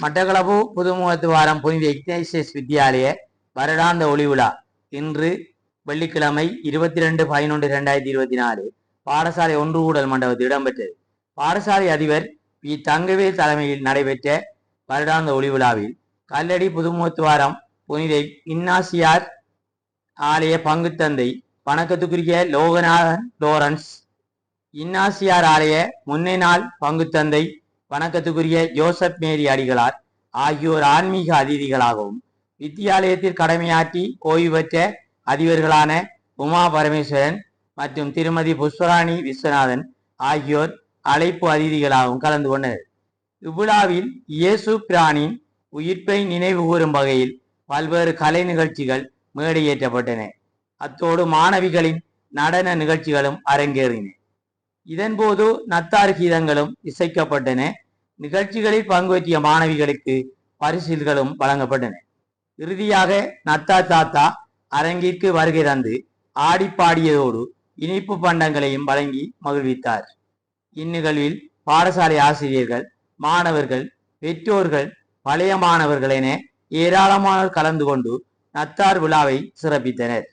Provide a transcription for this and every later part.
மட்டக்களப்பு புதுமுகத்துவாரம் புனித இக்னேசியஸ் வித்யாலய வருடாந்த ஒளி விழா இன்று வெள்ளிக்கிழமை இருபத்தி ரெண்டு பதினொன்று ரெண்டாயிரத்தி இருபத்தி நாலு பாடசாலை ஒன்று கூடல் மண்டபத்தில் இடம்பெற்றது. பாடசாலை அதிபர் பி. தங்கவேல் தலைமையில் நடைபெற்ற வருடாந்த ஒளி விழாவில் கல்லடி புதுமுகத்துவாரம் புனித இன்னாசியார் ஆலய பங்குத்தந்தை வணக்கத்துக்குரிய லோகநாதன் லோரன்ஸ் இன்னாசியார் ஆலய முன்னே நாள் பங்குத்தந்தை வணக்கத்துக்குரிய ஜோசப் மேரி அடிகளார் ஆகியோர் ஆன்மீக அதிதிகளாகவும் வித்தியாலயத்தில் கடமையாற்றி ஓய்வு பெற்ற அதிபர்களான உமா பரமேஸ்வரன் மற்றும் திருமதி புஷ்பராணி விஸ்வநாதன் ஆகியோர் அழைப்பு அதிதிகளாகவும் கலந்து கொண்டனர். இவ்விழாவில் இயேசு பிரானின் உயிர்ப்பை நினைவு கூறும் வகையில் பல்வேறு கலை நிகழ்ச்சிகள் மேடையேற்றப்பட்டன. அத்தோடு மாணவிகளின் நடன நிகழ்ச்சிகளும் அரங்கேறின. இதன்போது நத்தார் கீதங்களும் இசைக்கப்பட்டன. நிகழ்ச்சிகளில் பங்குபற்றிய மாணவிகளுக்கு பரிசில்களும் வழங்கப்பட்டன. இறுதியாக நத்தா தாத்தா அரங்கிற்கு வருகை தந்து ஆடிப்பாடியதோடு இனிப்பு பண்டங்களையும் வழங்கி மகிழ்வித்தார். இந்நிகழ்வில் பாடசாலை ஆசிரியர்கள் மாணவர்கள் பெற்றோர்கள் பழைய மாணவர்கள் என ஏராளமானோர் கலந்து கொண்டு நத்தார் விழாவை சிறப்பித்தனர்.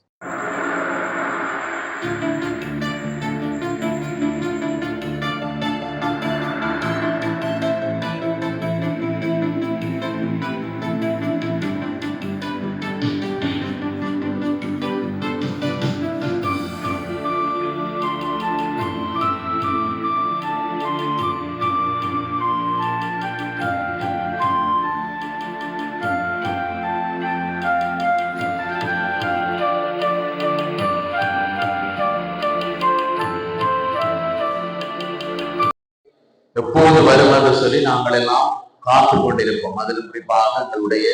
சொல்லி நாங்கள் எல்லாம் காத்து கொண்டிருப்போம். அதில் குறிப்பாக எங்களுடைய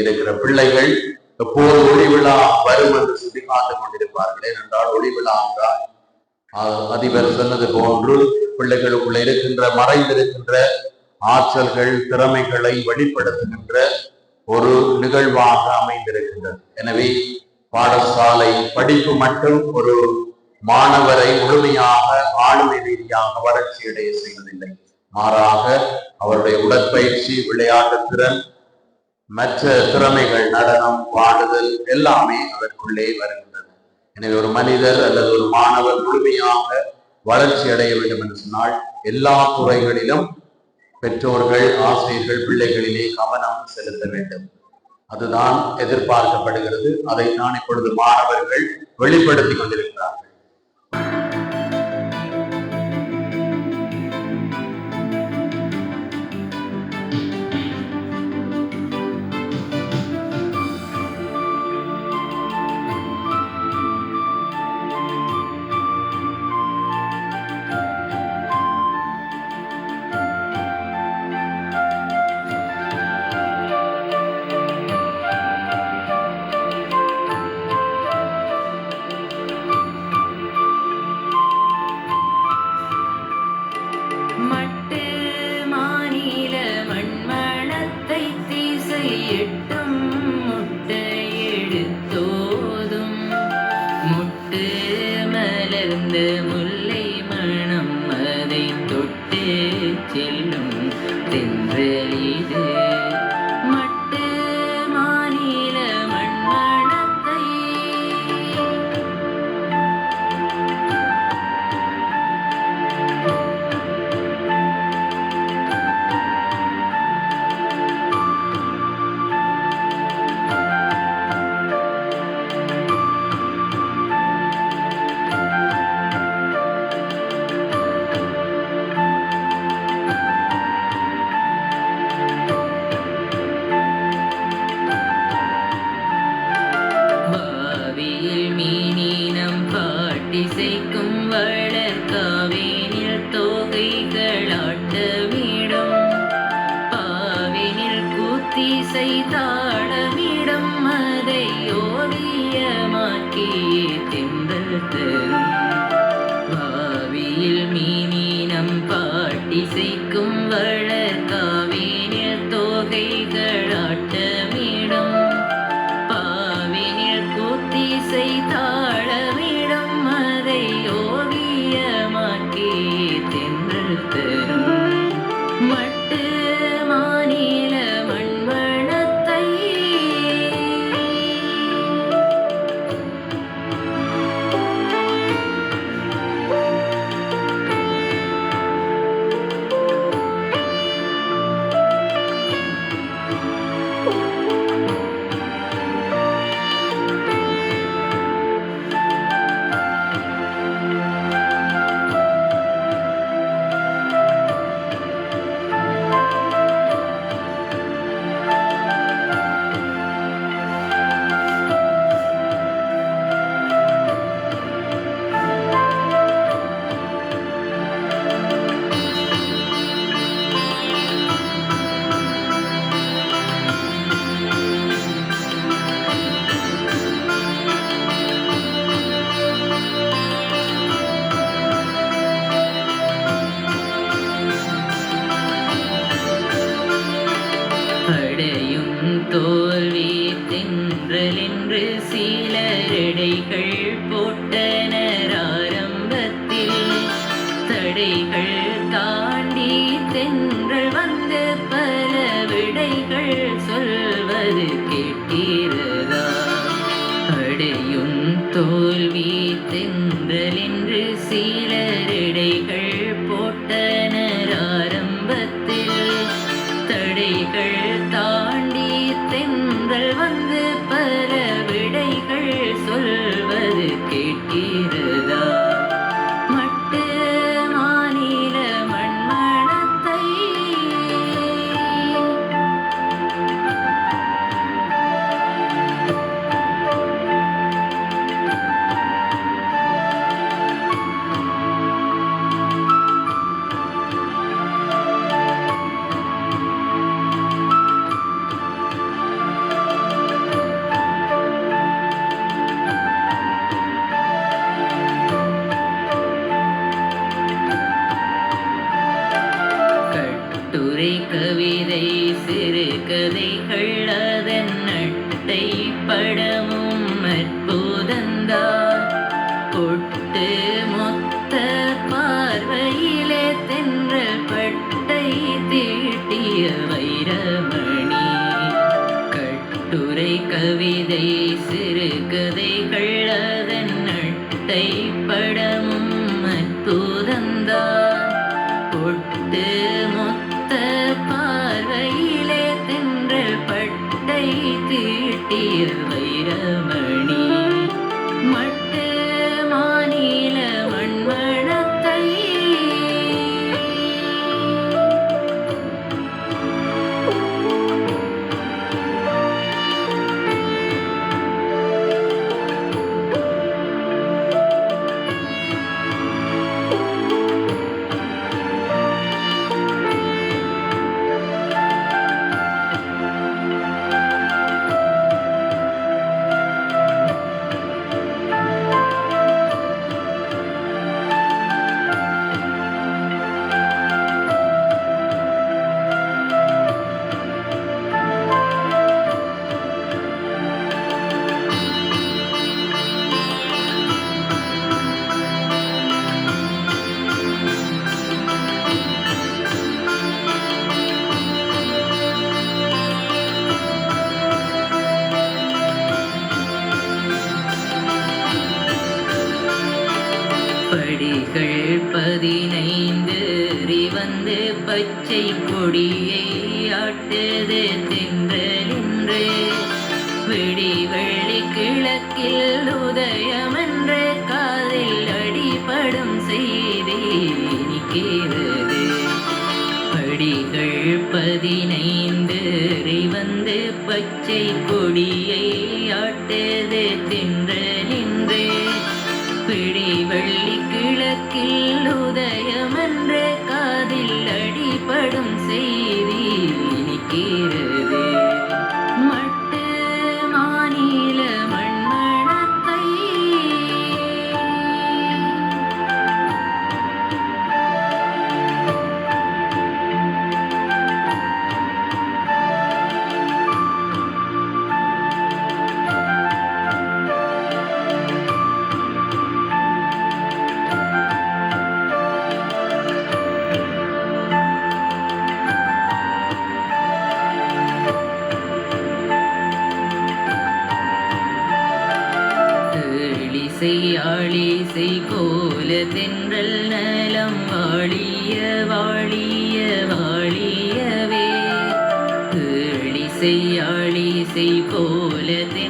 இருக்கிற பிள்ளைகள் எப்போது ஒளி விழா வரும் என்று சொல்லி காத்து கொண்டிருப்பார்கள். ஏனென்றால் ஒளி விழா என்றால் அதிபர் சொன்னது போன்று பிள்ளைகளுக்குள்ள இருக்கின்ற மறைந்திருக்கின்ற ஆற்றல்கள் திறமைகளை வெளிப்படுத்துகின்ற ஒரு நிகழ்வாக அமைந்திருக்கின்றது. எனவே பாடசாலை படிப்பு மட்டும் ஒரு மாணவரை முழுமையாக ஆளுமை ரீதியாக வளர்ச்சியடைய செய்வதில்லை. மாறாக அவருடைய உடற்பயிற்சி விளையாட்டு திறன் மற்ற திறமைகள் நடனம் பாடுதல் எல்லாமே அதற்குள்ளே வருகின்றது எனவே ஒரு மனிதர் அல்லது ஒரு மாணவர் முழுமையாக வளர்ச்சி அடைய வேண்டும் என்று சொன்னால் எல்லா துறைகளிலும் பெற்றோர்கள் ஆசிரியர்கள் பிள்ளைகளிலே கவனம் செலுத்த வேண்டும். அதுதான் எதிர்பார்க்கப்படுகிறது. அதை நான் இப்பொழுது மாணவர்கள் வெளிப்படுத்திக் கொண்டிருக்கிறார்கள். பாவினில் கூத்திசை அதை ஓவியமாக்கியே திங்கள் தரும் தென்றல் வந்து பல விடைகள் சொல்வது கேட்டீரதா அடையும் தோல்வி தென்றல் என்று சீரடைகள் போட்டனர் ஆரம்பத்தில். தடைகள் தாண்டி தென்றல் வந்து பல விடைகள் சொல்வது கேட்டீரதா படிகள் பதினைந்து வந்து பச்சை கொடியை ஆட்டுது தின்றலின்று விடி வெள்ளி கிழக்கில் உதயமென்று காதில் அடிபடும் செய்தி நிற்கிறது படிகள் பதினைந்து வந்து பச்சை கொடியை செய் ஏழிசை செய் கோல தென்றல் நலம் வாழிய வாழிய வாழியவே. கேளி செய் ஏழிசை செய் கோல தென்றல்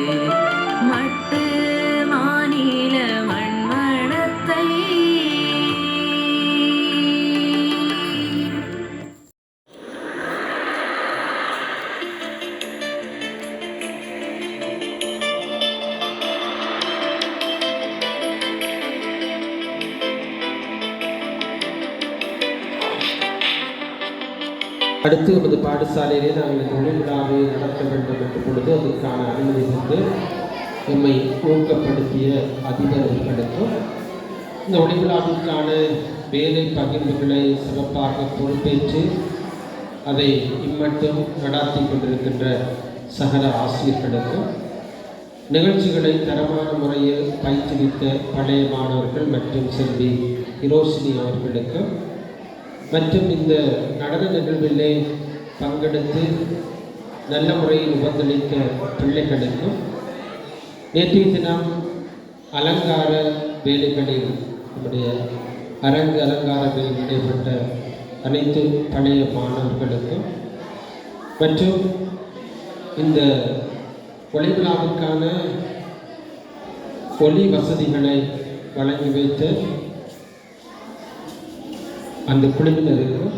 அடுத்து நமது பாடசாலையிலே நாங்கள் இந்த விழாவை நடத்த வேண்டும் என்ற பொழுது அதற்கான அனுமதி தந்து எம்மை ஊக்கப்படுத்திய அதிபர்களுக்கும் இந்த ஒளி விழாவிற்கான வேலை பகிர்வுகளை சிறப்பாக பொறுப்பேற்று அதை இம்மட்டும் நடாத்தி கொண்டிருக்கின்ற சகல ஆசிரியர்களுக்கும் நிகழ்ச்சிகளை தரமான முறையில் பயிற்றுவித்த பழைய மாணவர்கள் மற்றும் செல்வி இரோசினி அவர்களுக்கும் மற்றும் இந்த நடன நிகழ்விலே பங்கெடுத்து நல்ல முறையில் உபந்தளித்த பிள்ளைகளுக்கும் நேற்றைய தினம் அலங்கார வேலைகளில் நம்முடைய அரங்கு அலங்கார வேலை நடைபெற்ற அனைத்து பழைய மாணவர்களுக்கும் மற்றும் இந்த ஒளிவிழாவுக்கான ஒளி வசதிகளை வழங்கி வைத்த அந்த குழுவினருக்கும்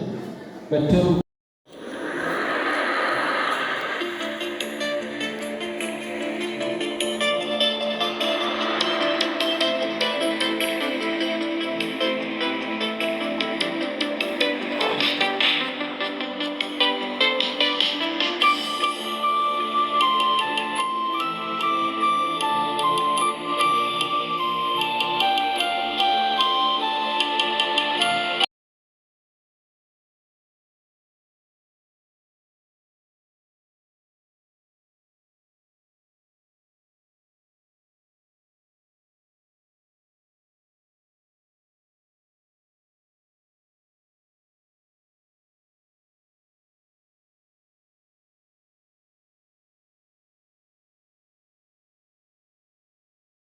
மற்றும்